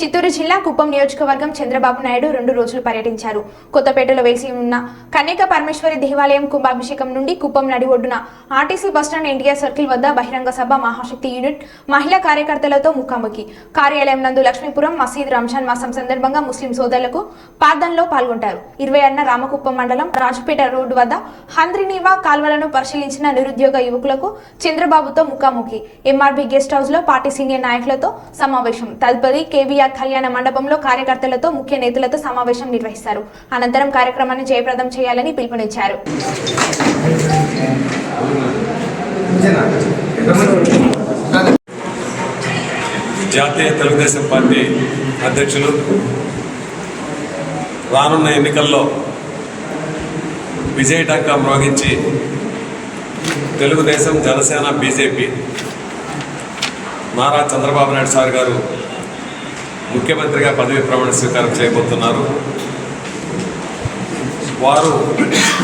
చిత్తూరు జిల్లా కుప్పం నియోజకవర్గం చంద్రబాబు నాయుడు రెండు రోజులు పర్యటించారు. కొత్తపేటలో వేసి ఉన్న కన్యక పరమేశ్వరి దేవాలయం కుంభాభిషేకం నుండి కుప్పం నడి ఒడ్డున ఆర్టీసీ బస్టాండ్ ఎన్టీఆర్ సర్కిల్ వద్ద బహిరంగ సభ మహాశక్తి యూనిట్ మహిళా కార్యకర్తలతో ముఖాముఖి. కార్యాలయం నందు లక్ష్మీపురం మసీద్ రంజాన్ మాసం సందర్భంగా ముస్లిం సోదరులకు ప్రార్థనలో పాల్గొంటారు. ఇరవై అన్న రామకుప్పం మండలం రాజుపేట రోడ్డు వద్ద హంద్రినీవా కాల్వలను పరిశీలించిన నిరుద్యోగ యువకులకు చంద్రబాబుతో ముఖాముఖి. ఎంఆర్బి గెస్ట్ హౌస్లో పార్టీ సీనియర్ నాయకులతో సమావేశం. తదుపరి కేవీఆర్ కళ్యాణ మండపంలో కార్యకర్తలతో ముఖ్య నేతలతో సమావేశం నిర్వహిస్తారు. అనంతరం కార్యక్రమాన్ని జయప్రదం చేయాలని పిలుపునిచ్చారు. జాతీయ తెలుగుదేశం పార్టీ అధ్యక్షులు రానున్న ఎన్నికల్లో విజయ డంకా మ్రోగించి తెలుగుదేశం జనసేన బీజేపీ నారా చంద్రబాబు నాయుడు సార్ గారు ముఖ్యమంత్రిగా పదవి ప్రమాణ స్వీకారం చేయబోతున్నారు. వారు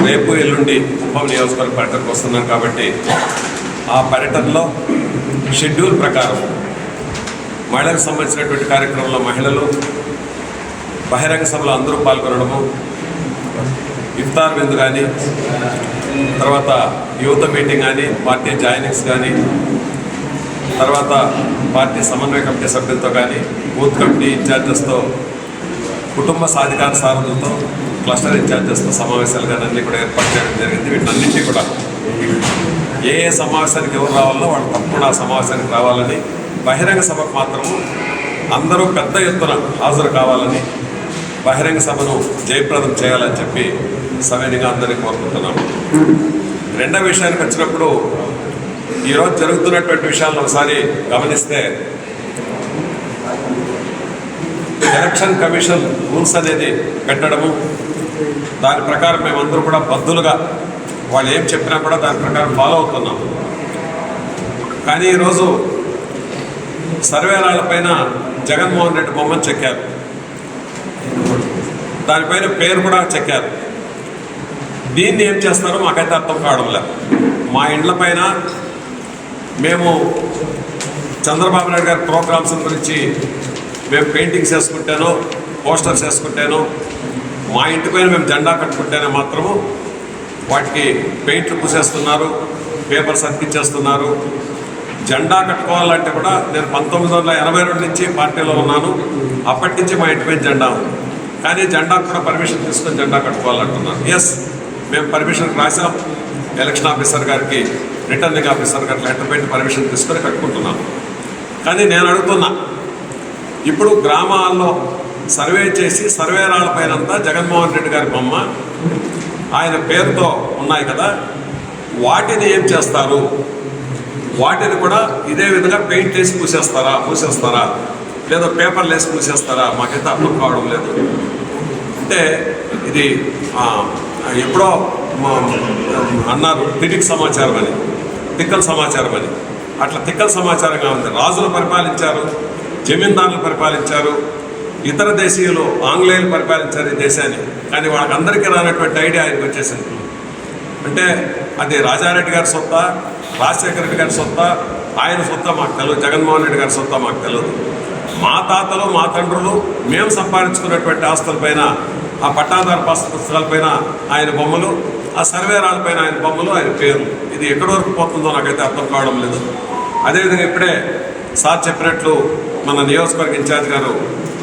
రేపు ఎల్లుండి కుప్పం నియోజకవర్గ పర్యటనకు వస్తున్నారు కాబట్టి ఆ పర్యటనలో షెడ్యూల్ ప్రకారం మహిళలకు సంబంధించినటువంటి కార్యక్రమంలో మహిళలు బహిరంగ సభలో అందరూ పాల్గొనడము ఇఫ్తార్ విందు కానీ తర్వాత యువత మీటింగ్ కానీ పార్టీ జాయినింగ్స్ కానీ తర్వాత పార్టీ సమన్వయ కమిటీ సభ్యులతో కానీ బూత్ కమిటీ ఇన్ఛార్జెస్తో కుటుంబ సాధికార సారథులతో క్లస్టర్ ఇన్ఛార్జెస్తో సమావేశాలు కానీ అన్నీ కూడా ఏర్పాటు చేయడం జరిగింది. వీటన్నింటినీ కూడా ఏ ఏ సమావేశానికి ఎవరు రావాలో వాళ్ళు తప్పకుండా సమావేశానికి రావాలని బహిరంగ సభకు మాత్రము అందరూ పెద్ద ఎత్తున హాజరు కావాలని బహిరంగ సభను జయప్రదం చేయాలని చెప్పి సవినిగా అందరినీ కోరుకుంటున్నాము రెండవ విషయానికి వచ్చినప్పుడు ఈరోజు జరుగుతున్నటువంటి విషయాలను ఒకసారి గమనిస్తే ఎలక్షన్ కమిషన్ రూల్స్ అనేది పెట్టడము. దాని ప్రకారం మేమందరూ కూడా బద్దులుగా వాళ్ళు ఏం చెప్పినా కూడా దాని ప్రకారం ఫాలో అవుతున్నాం. కానీ ఈరోజు సర్వేరాళ్ళపైన జగన్మోహన్ రెడ్డి బొమ్మను చెక్కారు. దానిపైన పేరు కూడా చెక్కారు. దీన్ని ఏం చేస్తారో మాకైతే అర్థం కావడం లేదు మా ఇండ్ల పైన మేము చంద్రబాబు నాయుడు గారి ప్రోగ్రామ్స్ గురించి మేము పెయింటింగ్స్ వేసుకుంటాను పోస్టర్స్ వేసుకుంటాను మా ఇంటి పైన మేము జెండా కట్టుకుంటేనే మాత్రము వాటికి పెయింట్లు పూసేస్తున్నారు పేపర్స్ అతికించేస్తున్నారు జెండా కట్టుకోవాలంటే కూడా నేను పంతొమ్మిది వందల ఎనభై రెండు నుంచి పార్టీలో ఉన్నాను. అప్పటి నుంచి మా ఇంటి పైన జెండా ఉంది. కానీ జెండా కూడా పర్మిషన్ తీసుకొని జెండా కట్టుకోవాలంటున్నాను ఎస్ మేము పర్మిషన్ రాసాం ఎలక్షన్ ఆఫీసర్ గారికి రిటర్నింగ్ ఆఫీసర్ గారికి లెటర్ పెట్టి పర్మిషన్ తీసుకొని కట్టుకుంటున్నాం. కానీ నేను అడుగుతున్నా ఇప్పుడు గ్రామాల్లో సర్వే చేసి సర్వేరాల పైనంతా జగన్మోహన్ రెడ్డి గారి బొమ్మ ఆయన పేరుతో ఉన్నాయి కదా. వాటిని ఏం చేస్తారు? వాటిని కూడా ఇదే విధంగా పెయింట్ వేసి పూసేస్తారా? పూసేస్తారా లేదా పేపర్లు వేసి పూసేస్తారా మాకైతే అర్థం కావడం లేదు. అంటే ఇది ఎప్పుడో మా- అన్నారు తిటిక్ సమాచారం అని తిక్కల సమాచారం అని. అట్లా తిక్కల సమాచారంగా ఉంది. రాజులు పరిపాలించారు. జమీందారులు పరిపాలించారు ఇతర దేశీయులు ఆంగ్లేయులు పరిపాలించారు ఈ దేశాన్ని. కానీ వాళ్ళకందరికీ రానటువంటి ఐడియా ఆయనకు వచ్చేసింది. అంటే అది రాజారెడ్డి గారి సొత్త రాజశేఖర రెడ్డి గారి సొత్త ఆయన సొత్త మాకు తెలియదు జగన్మోహన్ రెడ్డి గారి సొత్త మాకు తెలియదు మా తాతలు మా తండ్రులు మేము సంపాదించుకున్నటువంటి ఆస్తులపైన ఆ పట్టాదార పుస్తకాలపైన ఆయన బొమ్మలు ఆ సర్వేరాలపైన ఆయన బొమ్మలు ఆయన పేరు ఇది ఎక్కడి వరకు పోతుందో నాకైతే అర్థం కావడం లేదు. అదేవిధంగా ఇప్పుడే సార్ చెప్పినట్లు మన నియోజకవర్గ ఇన్ఛార్జ్ గారు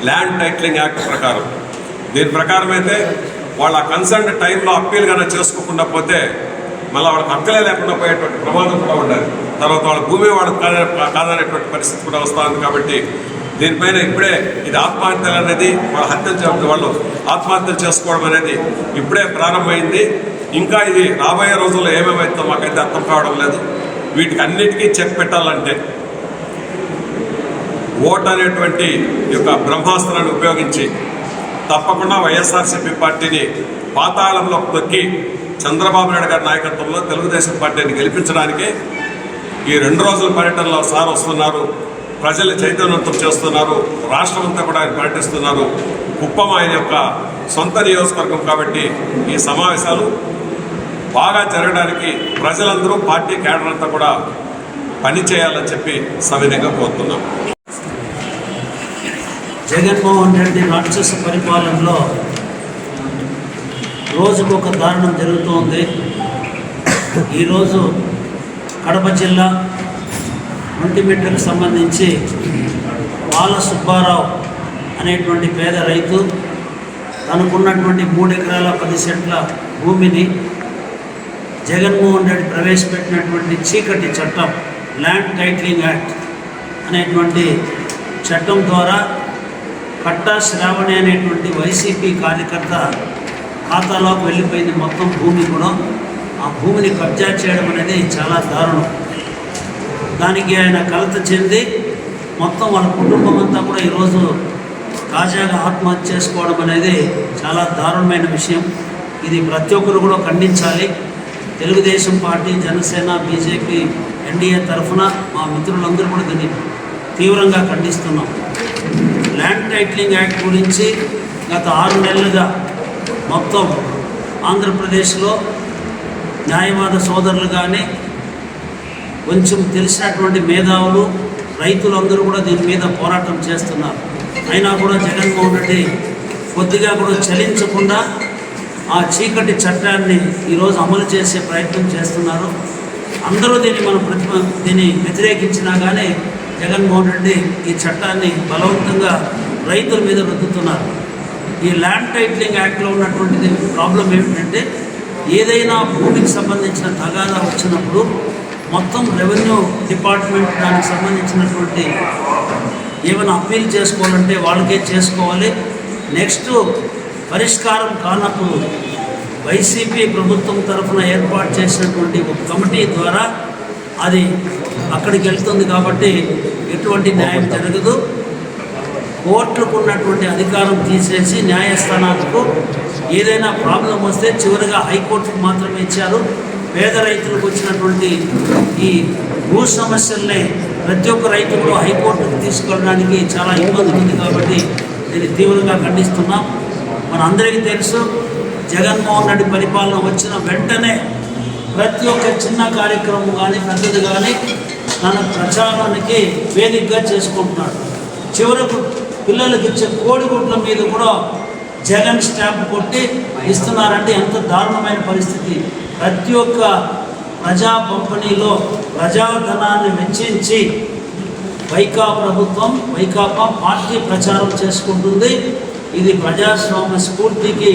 ల్యాండ్ టైటిలింగ్ యాక్ట్ ప్రకారం. దీని ప్రకారం అయితే వాళ్ళ కన్సర్న్ టైంలో అప్పీల్ కన్నా చేసుకోకుండా పోతే మళ్ళీ వాళ్ళకి హక్కులే లేకుండా పోయేటువంటి ప్రమాదం కూడా ఉండాలి. తర్వాత వాళ్ళ భూమి వాళ్ళకి కాదనేటువంటి పరిస్థితి కూడా వస్తూ ఉంది కాబట్టి దీనిపైన ఇప్పుడే ఇది ఆత్మహత్యలు అనేది వాళ్ళ హత్యలు వాళ్ళు ఆత్మహత్యలు చేసుకోవడం అనేది ఇప్పుడే ప్రారంభమైంది. ఇంకా ఇది రాబోయే రోజుల్లో ఏమేమైతుందో మాకైతే అర్థం కావడం లేదు. వీటికి అన్నిటికీ చెక్ పెట్టాలంటే ఓట్ అనేటువంటి యొక్క బ్రహ్మాస్త్రాన్ని ఉపయోగించి తప్పకుండా వైఎస్ఆర్సీపీ పార్టీని పాతాళంలో తొక్కి చంద్రబాబు నాయుడు గారి నాయకత్వంలో తెలుగుదేశం పార్టీని గెలిపించడానికి ఈ రెండు రోజుల పర్యటనలో సార్ వస్తున్నారు. ప్రజలు చైతన్యవంతం చేస్తున్నారు. రాష్ట్రం అంతా కూడా ఆయన పర్యటిస్తున్నారు. కుప్పం ఆయన యొక్క సొంత నియోజకవర్గం కాబట్టి ఈ సమావేశాలు బాగా జరగడానికి ప్రజలందరూ పార్టీ కేడర్ అంతా కూడా పని చేయాలని చెప్పి సవినయంగా కోరుతున్నాం. జగన్మోహన్ రెడ్డి రాక్షస పరిపాలనలో రోజుకొక దారుణం జరుగుతోంది. ఈరోజు కడప జిల్లా ఒంటిమిట్టకు సంబంధించి బాల సుబ్బారావు అనేటువంటి పేద రైతు తనకున్నటువంటి మూడు ఎకరాల పది సెంట్ల భూమిని జగన్మోహన్ రెడ్డి ప్రవేశపెట్టినటువంటి చీకటి చట్టం ల్యాండ్ టైటిలింగ్ యాక్ట్ అనేటువంటి చట్టం ద్వారా కట్టా శ్రావణి అనేటువంటి వైసీపీ కార్యకర్త ఖాతాలోకి వెళ్ళిపోయింది. మొత్తం భూమి కూడా ఆ భూమిని కబ్జా చేయడం అనేది చాలా దారుణం. దానికి ఆయన కలత చెంది మొత్తం వాళ్ళ కుటుంబం అంతా కూడా ఈరోజు తాజాగా ఆత్మహత్య చేసుకోవడం అనేది చాలా దారుణమైన విషయం. ఇది ప్రతి ఒక్కరు కూడా ఖండించాలి. Telugu Desam party Janasena BJP NDA తరఫున మా మిత్రులందరూ కూడా దీన్ని తీవ్రంగా ఖండిస్తున్నాం. ల్యాండ్ టైటిలింగ్ యాక్ట్ గురించి గత ఆరు నెలలుగా మొత్తం ఆంధ్రప్రదేశ్లో న్యాయవాద సోదరులు కానీ కొంచెం తెలిసినటువంటి మేధావులు రైతులందరూ కూడా దీని మీద పోరాటం చేస్తున్నారు. అయినా కూడా జగన్మోహన్ రెడ్డి కొద్దిగా కూడా చలించకుండా ఆ చీకటి చట్టాన్ని ఈరోజు అమలు చేసే ప్రయత్నం చేస్తున్నారు. అందరూ దీన్ని మనం ప్రతిమ దీన్ని వ్యతిరేకించినా కానీ జగన్మోహన్ రెడ్డి ఈ చట్టాన్ని బలవంతంగా రైతుల మీద రుద్దుతున్నారు. ఈ ల్యాండ్ టైటిలింగ్ యాక్ట్లో ఉన్నటువంటిది ప్రాబ్లం ఏమిటంటే ఏదైనా భూమికి సంబంధించిన తగాదా వచ్చినప్పుడు మొత్తం రెవెన్యూ డిపార్ట్మెంట్ దానికి సంబంధించినటువంటి ఏమైనా అప్పీల్ చేసుకోవాలంటే వాళ్ళకే చేసుకోవాలి. నెక్స్ట్ పరిష్కారం కానప్పుడు వైసీపీ ప్రభుత్వం తరఫున ఏర్పాటు చేసినటువంటి ఒక కమిటీ ద్వారా అది అక్కడికి వెళ్తుంది కాబట్టి ఎటువంటి న్యాయం జరగదు. కోర్టులకు ఉన్నటువంటి అధికారం తీసేసి న్యాయస్థానాలకు ఏదైనా ప్రాబ్లం వస్తే చివరిగా హైకోర్టుకు మాత్రమే ఇచ్చారు. పేద రైతులకు వచ్చినటువంటి ఈ భూ సమస్యల్ని ప్రతి ఒక్క రైతు కూడా హైకోర్టుకు తీసుకెళ్ళడానికి చాలా ఇబ్బంది ఉంది కాబట్టి దీన్ని తీవ్రంగా ఖండిస్తున్నాం. మన అందరికీ తెలుసు జగన్మోహన్ రెడ్డి పరిపాలన వచ్చిన వెంటనే ప్రతి ఒక్క చిన్న కార్యక్రమం కానీ పెద్దది కానీ తన ప్రచారానికి వేదికగా చేసుకుంటున్నాడు. చివరకు పిల్లలకి ఇచ్చే కోడిగుడ్ల మీద కూడా జగన్ స్టాంప్ కొట్టి ఇస్తున్నారంటే ఎంత దారుణమైన పరిస్థితి. ప్రతి ఒక్క ప్రజా పంపిణీలో ప్రజాధనాన్ని వెచ్చించి వైకా ప్రభుత్వం వైకాపా పార్టీ ప్రచారం చేసుకుంటుంది. ఇది ప్రజాస్వామ్య స్ఫూర్తికి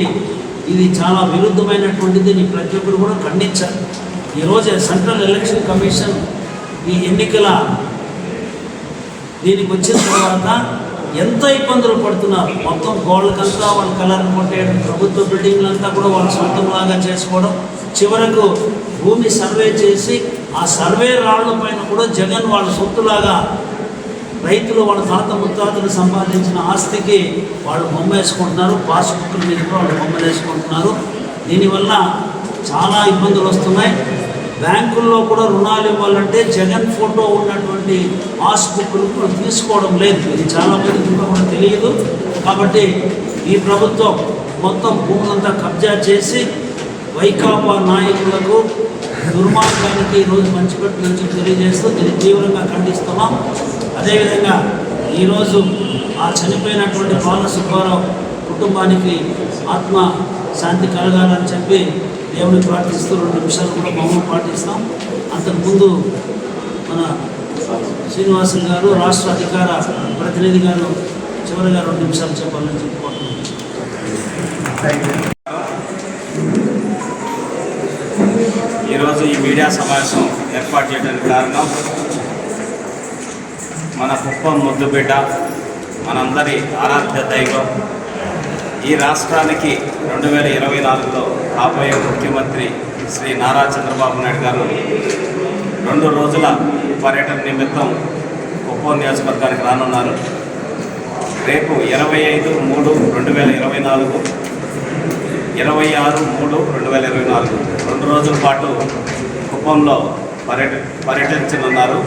ఇది చాలా విరుద్ధమైనటువంటిది ప్రతి ఒక్కరు కూడా ఖండించారు ఈరోజు సెంట్రల్ ఎలక్షన్ కమిషన్ ఈ ఎన్నికల దీనికి వచ్చిన తర్వాత ఎంత ఇబ్బందులు పడుతున్నారు? మొత్తం గోళ్ళకంతా వాళ్ళ కలర్ కొట్టేయడం ప్రభుత్వ బిల్డింగ్లంతా కూడా వాళ్ళ సొంతంలాగా చేసుకోవడం చివరకు భూమి సర్వే చేసి ఆ సర్వే రాళ్ళ పైన కూడా జగన్ వాళ్ళ సొత్తులాగా రైతులు వాళ్ళ తాత ముత్తాతలు సంపాదించిన ఆస్తికి వాళ్ళు బొమ్మ వేసుకుంటున్నారు పాస్బుక్ల మీద కూడా వాళ్ళు బొమ్మలు వేసుకుంటున్నారు దీనివల్ల చాలా ఇబ్బందులు వస్తున్నాయి. బ్యాంకుల్లో కూడా రుణాలు ఇవ్వాలంటే జగన్ ఫోటో ఉన్నటువంటి పాస్బుక్లు కూడా తీసుకోవడం లేదు. ఇది చాలా మందికి కూడా తెలియదు. కాబట్టి ఈ ప్రభుత్వం మొత్తం భూములంతా కబ్జా చేసి వైకాపా నాయకులకు దుర్మార్గానికి ఈరోజు మంచిపెట్టినని తెలియజేస్తూ దీన్ని తీవ్రంగా ఖండిస్తున్నాం. అదేవిధంగా ఈరోజు ఆ చనిపోయినటువంటి పవన సుబ్బారావు కుటుంబానికి ఆత్మ శాంతి కలగాలని చెప్పి దేవుని ప్రార్థిస్తూ రెండు నిమిషాలు కూడా మౌనం పాటిస్తాం. అంతకుముందు మన శ్రీనివాసులు గారు రాష్ట్ర అధికార ప్రతినిధి గారు చివరిగా రెండు నిమిషాలు చెప్పాలని చెప్పుకుంటున్నాను ఈరోజు ఈ మీడియా సమావేశం ఏర్పాటు చేయడానికి కారణం మన కుప్పం ముద్దుబిడ్డ మనందరి ఆరాధ్య దైవం. ఈ రాష్ట్రానికి రెండు వేల ఇరవై నాలుగులో రాబోయే ముఖ్యమంత్రి శ్రీ నారా చంద్రబాబు నాయుడు గారు రెండు రోజుల పర్యటన నిమిత్తం కుప్పం నియోజకవర్గానికి రానున్నారు. రేపు ఇరవై ఐదు మూడు రెండు వేల ఇరవై నాలుగు ఇరవై ఆరు మూడు రెండు వేల ఇరవై నాలుగు రెండు రోజుల పాటు కుప్పంలో పర్యట పర్యటించనున్నారు.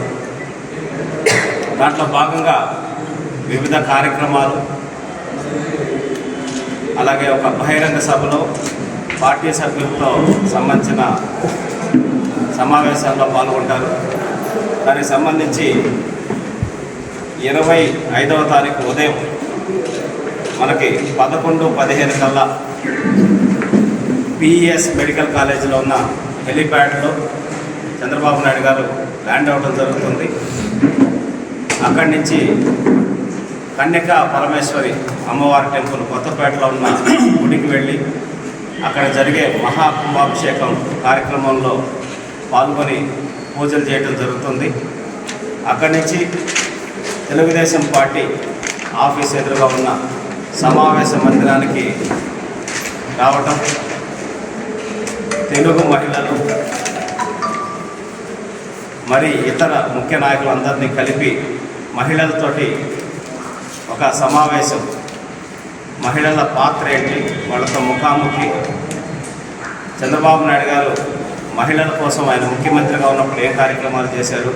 దాంట్లో భాగంగా వివిధ కార్యక్రమాలు అలాగే ఒక బహిరంగ సభలో పార్టీ సభ్యులతో సంబంధించిన సమావేశాల్లో పాల్గొంటారు. దానికి సంబంధించి ఇరవై ఐదవ తారీఖు ఉదయం మనకి పదకొండు పదిహేను కల్లా పిఈఎస్ మెడికల్ కాలేజీలో ఉన్న హెలిప్యాడ్లో చంద్రబాబు నాయుడు గారు ల్యాండ్ అవ్వడం జరుగుతుంది. అక్కడి నుంచి కన్యక పరమేశ్వరి అమ్మవారి టెంపుల్ కొత్తపేటలో ఉన్న గుడికి వెళ్ళి అక్కడ జరిగే మహాకుంభాభిషేకం కార్యక్రమంలో పాల్గొని పూజలు చేయటం జరుగుతుంది. అక్కడి నుంచి తెలుగుదేశం పార్టీ ఆఫీస్ ఎదురుగా ఉన్న సమావేశ మందిరానికి రావటం తెలుగు మహిళలు మరి ఇతర ముఖ్య నాయకులందరినీ కలిపి మహిళలతోటి ఒక సమావేశం. మహిళల పాత్ర ఏంటి? వాళ్ళతో ముఖాముఖి. చంద్రబాబు నాయుడు గారు మహిళల కోసం ఆయన ముఖ్యమంత్రిగా ఉన్నప్పుడు ఏ కార్యక్రమాలు చేశారు?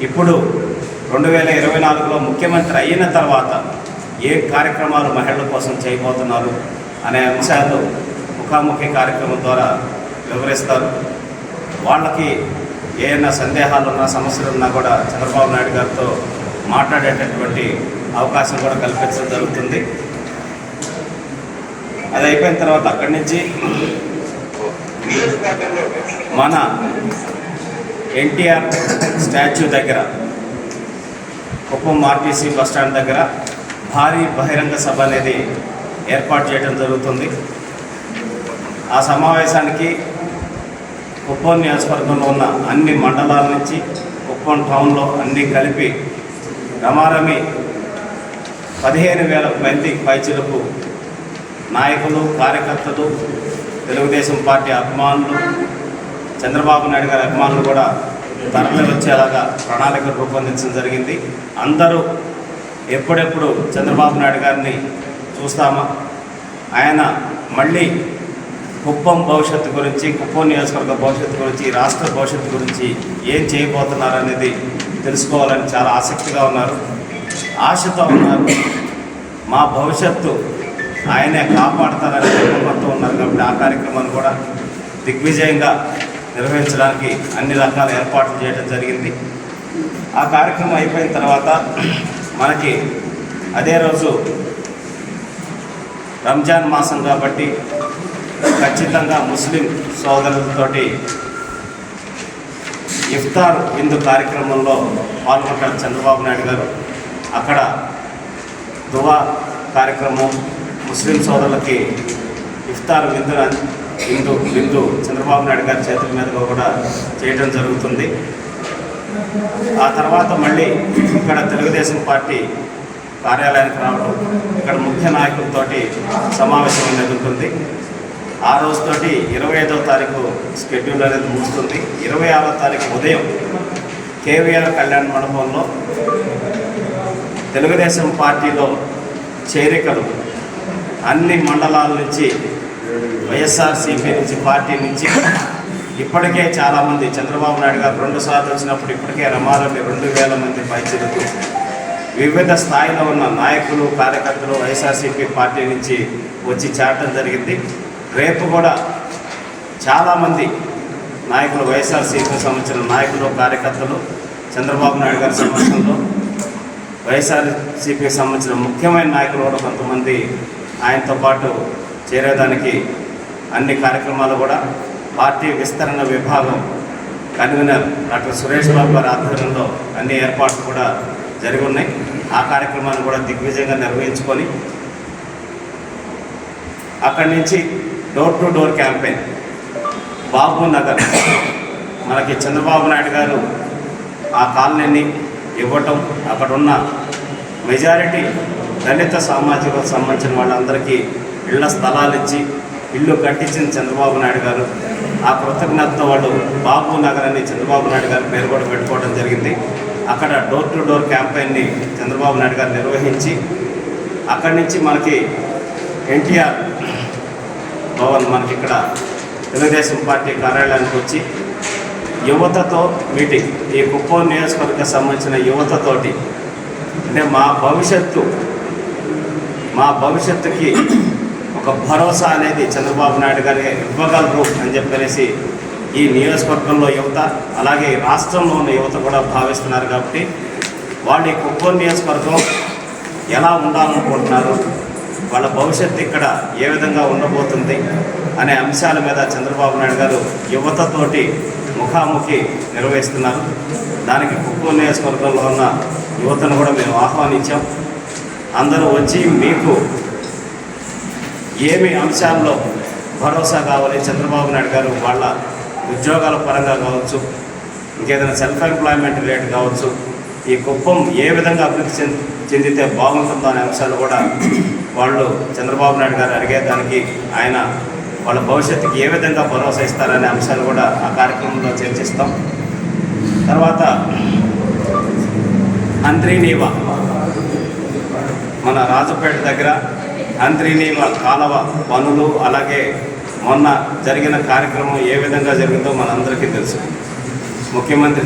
ఇప్పుడు రెండు వేల ఇరవై నాలుగులో ముఖ్యమంత్రి అయిన తర్వాత ఏ కార్యక్రమాలు మహిళల కోసం చేయబోతున్నారు అనే అంశాలు ముఖాముఖి కార్యక్రమం ద్వారా వివరిస్తారు. వాళ్ళకి ఏమైనా సందేహాలు ఉన్నా సమస్యలు ఉన్నా కూడా చంద్రబాబు నాయుడు గారితో మాట్లాడేటటువంటి అవకాశం కూడా కల్పించడం జరుగుతుంది. అది అయిపోయిన తర్వాత అక్కడి నుంచి మన ఎన్టీఆర్ స్టాచ్యూ దగ్గర కుప్పం ఆర్టీసీ బస్ స్టాండ్ దగ్గర భారీ బహిరంగ సభ అనేది ఏర్పాటు చేయడం జరుగుతుంది. ఆ సమావేశానికి కుప్పం నియోజకవర్గంలో ఉన్న అన్ని మండలాల నుంచి కుప్పం టౌన్లో అన్నీ కలిపి రమారమి పదిహేను వేల మంది పైచులకు నాయకులు కార్యకర్తలు తెలుగుదేశం పార్టీ అభిమానులు చంద్రబాబు నాయుడు గారి అభిమానులు కూడా తరలి వచ్చేలాగా ప్రణాళికలు రూపొందించడం జరిగింది. అందరూ ఎప్పుడెప్పుడు చంద్రబాబు నాయుడు గారిని చూస్తామా? ఆయన మళ్ళీ కుప్పం భవిష్యత్తు గురించి కుప్పం నియోజకవర్గ భవిష్యత్తు గురించి రాష్ట్ర భవిష్యత్తు గురించి ఏం చేయబోతున్నారు అనేది తెలుసుకోవాలని చాలా ఆసక్తిగా ఉన్నారు. ఆశతో ఉన్నారు. మా భవిష్యత్తు ఆయనే కాపాడతారని నమ్మకంతో ఉన్నారు కాబట్టి ఆ కార్యక్రమాన్ని కూడా దిగ్విజయంగా నిర్వహించడానికి అన్ని రకాల ఏర్పాట్లు చేయడం జరిగింది. ఆ కార్యక్రమం అయిపోయిన తర్వాత మనకి అదే రోజు రంజాన్ మాసం కాబట్టి ఖచ్చితంగా ముస్లిం సోదరులతోటి ఇఫ్తార్ విందు కార్యక్రమంలో పాల్గొంటారు చంద్రబాబు నాయుడు గారు. అక్కడ దువా కార్యక్రమం ముస్లిం సోదరులకి ఇఫ్తార్ విందు విందు విందు చంద్రబాబు నాయుడు గారి చేతుల మీదుగా కూడా చేయడం జరుగుతుంది. ఆ తర్వాత మళ్ళీ ఇక్కడ తెలుగుదేశం పార్టీ కార్యాలయానికి రావడం ఇక్కడ ముఖ్య నాయకులతోటి సమావేశం అనేది ఉంటుంది. ఆ రోజుతోటి ఇరవై ఐదవ తారీఖు షెడ్యూల్ అనేది ముగుస్తుంది. ఇరవై ఆరో తారీఖు ఉదయం కేవీఆర్ కళ్యాణ మండపంలో తెలుగుదేశం పార్టీలో చేరికలు అన్ని మండలాల నుంచి వైఎస్ఆర్సీపీ నుంచి పార్టీ నుంచి ఇప్పటికే చాలామంది చంద్రబాబు నాయుడు గారు రెండు సార్లు వచ్చినప్పుడు ఇప్పటికే రమారమి రెండు వేల మంది పైచిలకు. వివిధ స్థాయిలో ఉన్న నాయకులు కార్యకర్తలు వైఎస్ఆర్సీపీ పార్టీ నుంచి వచ్చి చేరటం జరిగింది. రేపు కూడా చాలామంది నాయకులు వైఎస్ఆర్సీపీకి సంబంధించిన నాయకులు కార్యకర్తలు చంద్రబాబు నాయుడు గారి సమక్షంలో వైఎస్ఆర్సీపీకి సంబంధించిన ముఖ్యమైన నాయకులు కూడా కొంతమంది ఆయనతో పాటు చేరేదానికి అన్ని కార్యక్రమాలు కూడా పార్టీ విస్తరణ విభాగం కన్వీనర్ డాక్టర్ సురేష్ బాబు గారి ఆధ్వర్యంలో అన్ని ఏర్పాట్లు కూడా జరిగి ఉన్నాయి. ఆ కార్యక్రమాన్ని కూడా దిగ్విజయంగా నిర్వహించుకొని అక్కడి నుంచి door to door campaign Babu Nagar. మనకి చంద్రబాబు నాయుడు గారు ఆ కాలనీని ఇవ్వటం అక్కడ ఉన్న మెజారిటీ దళిత సామాజిక సంబంధించిన వాళ్ళందరికీ ఇళ్ళ స్థలాలు ఇచ్చి ఇల్లు కట్టించిన చంద్రబాబు నాయుడు గారు ఆ కృతజ్ఞతతో వాళ్ళు బాబు నగర్ అని చంద్రబాబు నాయుడు గారు పేరు కూడా పెట్టుకోవడం జరిగింది. అక్కడ డోర్ టు డోర్ క్యాంపెయిన్ని చంద్రబాబు నాయుడు గారు నిర్వహించి అక్కడి నుంచి మనకి ఎన్టీఆర్ భవన్ మనకి ఇక్కడ తెలుగుదేశం పార్టీ కార్యాలయానికి వచ్చి యువతతో మీటింగ్. ఈ కుప్పం నియోజకవర్గం సంబంధించిన యువతతోటి. అంటే మా భవిష్యత్తు మా భవిష్యత్తుకి ఒక భరోసా అనేది చంద్రబాబు నాయుడు గారి ఇవ్వగలరు అని చెప్పనేసి ఈ నియోజకవర్గంలో యువత అలాగే రాష్ట్రంలో ఉన్న యువత కూడా భావిస్తున్నారు కాబట్టి వాళ్ళు ఈ కుప్పం నియోజకవర్గం ఎలా ఉండాలనుకుంటున్నారు? వాళ్ళ భవిష్యత్తు ఇక్కడ ఏ విధంగా ఉండబోతుంది అనే అంశాల మీద చంద్రబాబు నాయుడు గారు యువతతోటి ముఖాముఖి నిర్వహిస్తున్నారు. దానికి కుప్పం నియోజకవర్గంలో ఉన్న యువతను కూడా మేము ఆహ్వానించాం. అందరూ వచ్చి మీకు ఏమి అంశాల్లో భరోసా కావాలి చంద్రబాబు నాయుడు గారు వాళ్ళ ఉద్యోగాల పరంగా కావచ్చు ఇంకేదైనా సెల్ఫ్ ఎంప్లాయ్మెంట్ రిలేట్ కావచ్చు ఈ కుప్పం ఏ విధంగా అభివృద్ధి చెంది చెందితే బాగుంటుందో అనే అంశాలు కూడా వాళ్ళు చంద్రబాబు నాయుడు గారు అడిగేదానికి ఆయన వాళ్ళ భవిష్యత్తుకి ఏ విధంగా భరోసా ఇస్తారనే అంశాలు కూడా ఆ కార్యక్రమంలో చర్చిస్తాం. తర్వాత అంత్రీనీవ మన రాజపేట దగ్గర అంత్రీనీవ కాలవ పనులు అలాగే మొన్న జరిగిన కార్యక్రమం ఏ విధంగా జరిగిందో మనందరికీ తెలుసు. ముఖ్యమంత్రి